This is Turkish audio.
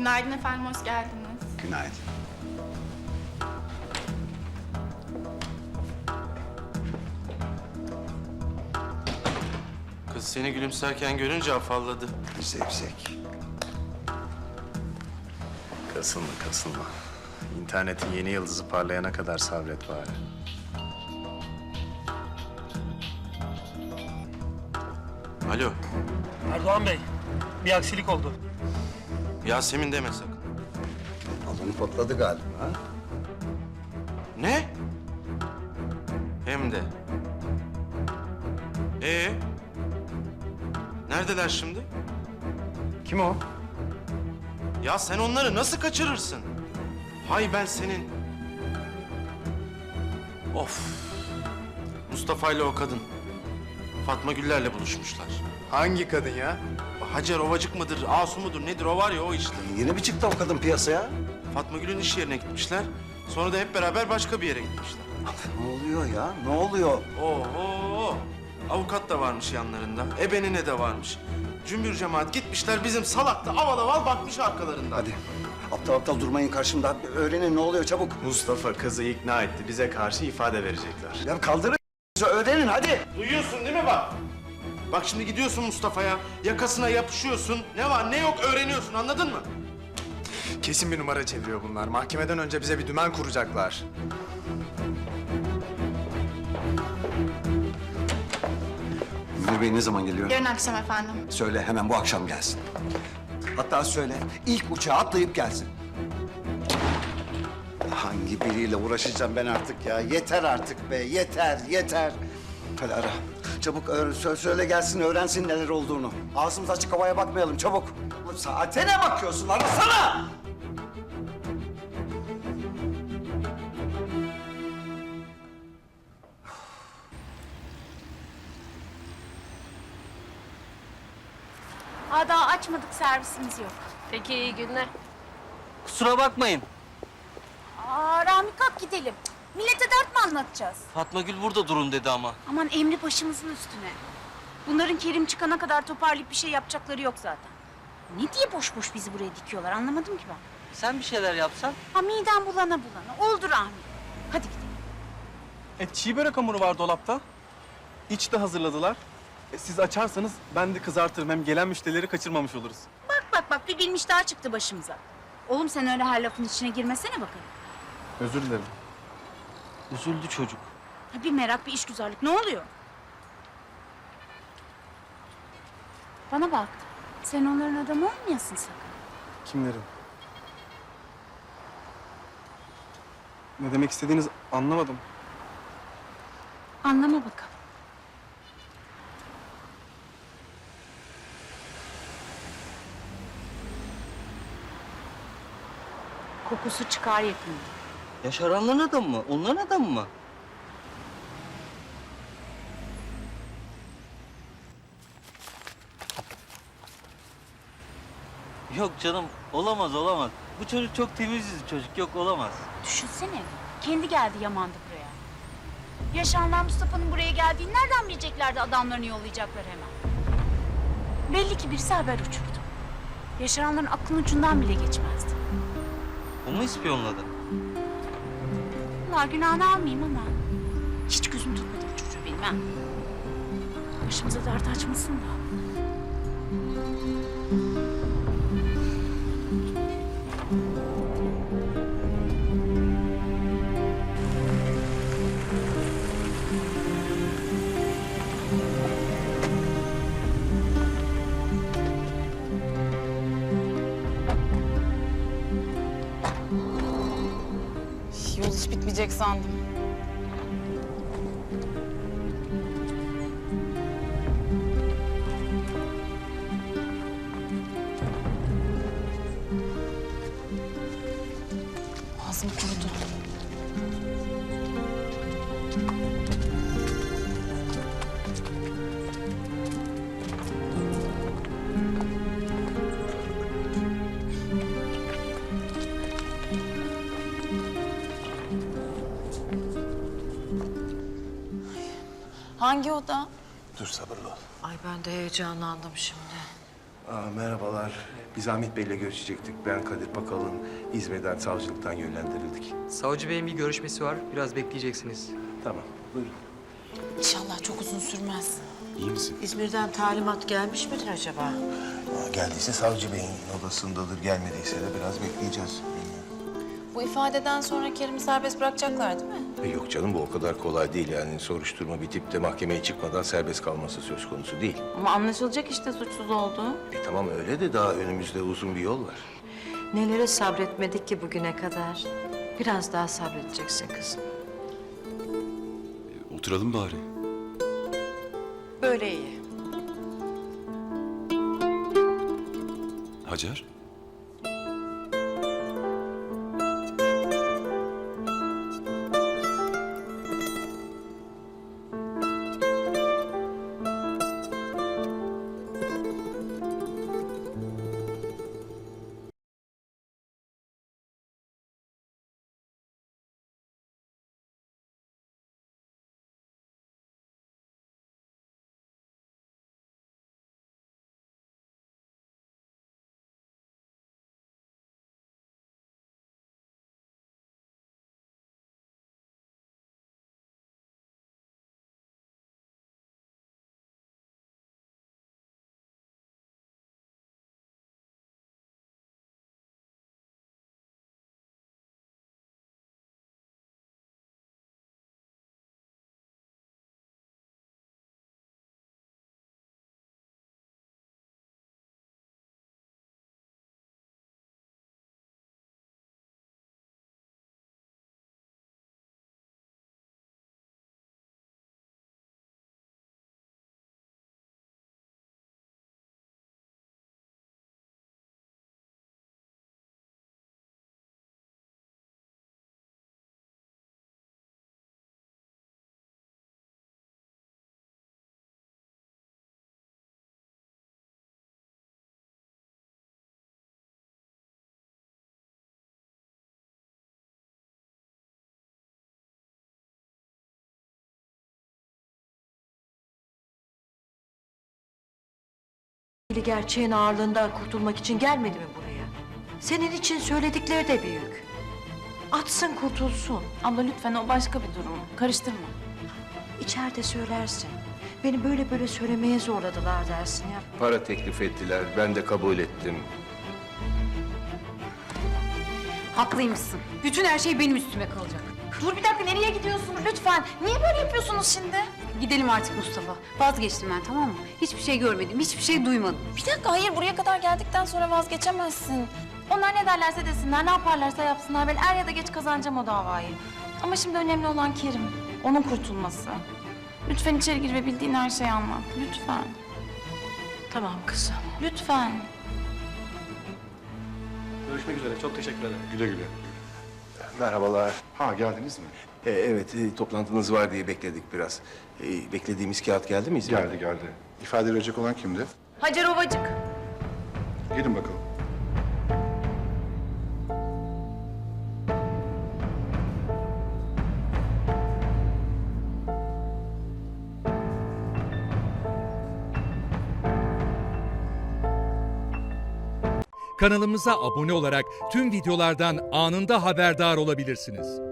Günaydın efendim, hoş geldiniz. Günaydın. Kız seni gülümserken görünce afalladı. Zevzek. Kasılma kasılma. İnternetin yeni yıldızı parlayana kadar sabret bari. Alo, Erdoğan Bey, bir aksilik oldu. Yasemin deme sakın. Balonu patladı galiba. Ha? Ne? Hem de. Ee? Neredeler şimdi? Kim o? Ya sen onları nasıl kaçırırsın? Hay ben senin. Of. Mustafa ile o kadın. Fatma Güller'le buluşmuşlar. Hangi kadın ya? Hacer Ovacık mıdır, Asu mudur nedir o var ya o işte. Yeni mi çıktı o kadın piyasaya? Fatma Gül'ün iş yerine gitmişler. Sonra da hep beraber başka bir yere gitmişler. Ne oluyor ya? Ne oluyor? Oho! Avukat da varmış yanlarında. Ebenine de varmış. Cümbür cemaat gitmişler bizim salak da aval aval bakmış arkalarından. Hadi. Aptal aptal durmayın karşımda. Öğrenin ne oluyor çabuk. Mustafa kızı ikna etti. Bize karşı ifade verecekler. Ya kaldırın. Öğrenin hadi. Duyuyorsun değil mi bak? Bak şimdi gidiyorsun Mustafa'ya, yakasına yapışıyorsun. Ne var ne yok öğreniyorsun anladın mı? Kesin bir numara çeviriyor bunlar. Mahkemeden önce bize bir dümen kuracaklar. Münir Bey ne zaman geliyor? Yarın akşam efendim. Söyle hemen bu akşam gelsin. Hatta söyle ilk uçağa atlayıp gelsin. Hangi biriyle uğraşacağım ben artık ya? Yeter artık be, yeter, yeter. Hadi ara. Çabuk öğren, sö- söyle gelsin, öğrensin neler olduğunu. Ağzımız açık havaya bakmayalım, çabuk. Saate ne bakıyorsun? Arasana! Aa, daha açmadık servisimiz yok. Peki iyi günler. Kusura bakmayın. Aa Rami kalk gidelim. Cık, Millete dert mi anlatacağız? Fatma Gül burada durun dedi ama. Aman emri başımızın üstüne. Bunların Kerim çıkana kadar toparlayıp bir şey yapacakları yok zaten. Ne diye boş boş bizi buraya dikiyorlar anlamadım ki ben. Sen bir şeyler yapsan. Ha midem bulana bulana. Oldu Rami. Hadi gidelim. E, çiğ börek hamuru var dolapta. İç de hazırladılar. E, siz açarsanız ben de kızartırım. Hem gelen müşterileri kaçırmamış oluruz. Bak bak bak bir bilmiş daha çıktı başımıza. Oğlum sen öyle her lafın içine girmesene bakalım. Özür dilerim. Üzüldü çocuk. Ha, bir merak bir işgüzarlık ne oluyor? Bana bak. Sen onların adamı olmayasın sakın. Kimlerin? Ne demek istediğiniz anlamadım. Anlama bakalım. Kokusu çıkar yakında. Yaşaranların adam mı? Onların adamı mı? Yok canım olamaz olamaz. Bu çocuk çok temiz yüzlü çocuk yok olamaz. Düşünsene. Kendi geldi yamandı buraya. Yaşanlar Mustafa'nın buraya geldiğini nereden bileceklerdi adamlarını yollayacaklar hemen. Belli ki birisi haber uçurdu. Yaşananların aklın ucundan bile geçmezdi. O mu ispiyonladı? Allah günahını almayayım ama hiç gözüm tutmadı bu çocuğu ha. Başımıza dert açmasın da. Bitmeyecek sandım. Hangi oda? Dur sabırlı ol. Ay ben de heyecanlandım şimdi. Aa, merhabalar. Biz Ahmet Bey'le görüşecektik. Ben Kadir Pakal'ın İzmir'den savcılıktan yönlendirildik. Savcı Bey'in bir görüşmesi var. Biraz bekleyeceksiniz. Tamam, buyurun. İnşallah çok uzun sürmez. İyi misin? İzmir'den talimat gelmiş midir acaba? Aa, geldiyse savcı beyin odasındadır. Gelmediyse de biraz bekleyeceğiz. Bu ifadeden sonra Kerim'i serbest bırakacaklar değil mi? E, yok canım bu o kadar kolay değil. Yani soruşturma bitip de mahkemeye çıkmadan serbest kalması söz konusu değil. Ama anlaşılacak işte suçsuz olduğu. E tamam öyle de daha önümüzde uzun bir yol var. Nelere sabretmedik ki bugüne kadar. Biraz daha sabredeceksin kızım. Oturalım bari. Böyle iyi. Hacer? Gerçeğin ağırlığından kurtulmak için gelmedi mi buraya? Senin için söyledikleri de büyük. Atsın kurtulsun. Abla lütfen o başka bir durum. Karıştırma. İçeride söylersin. Beni böyle böyle söylemeye zorladılar dersin ya. Para teklif ettiler. Ben de kabul ettim. Haklıymışsın. Bütün her şey benim üstüme kalacak. Dur bir dakika nereye gidiyorsunuz lütfen? Niye böyle yapıyorsunuz şimdi? Gidelim artık Mustafa. Vazgeçtim ben tamam mı? Hiçbir şey görmedim, hiçbir şey duymadım. Bir dakika hayır buraya kadar geldikten sonra vazgeçemezsin. Onlar ne derlerse desinler, ne yaparlarsa yapsınlar. Ben er ya da geç kazanacağım o davayı. Ama şimdi önemli olan Kerim. Onun kurtulması. Lütfen içeri gir ve bildiğin her şeyi anlat. Lütfen. Tamam kızım. Lütfen. Görüşmek üzere. Çok teşekkür ederim. Güle güle. Merhabalar. Ha geldiniz mi? E, evet, e, toplantınız var diye bekledik biraz. E, beklediğimiz kağıt geldi mi İzmir'den? Geldi geldi. İfade verecek olan kimdi? Hacer Ovacık. Gelin bakalım. Kanalımıza abone olarak tüm videolardan anında haberdar olabilirsiniz.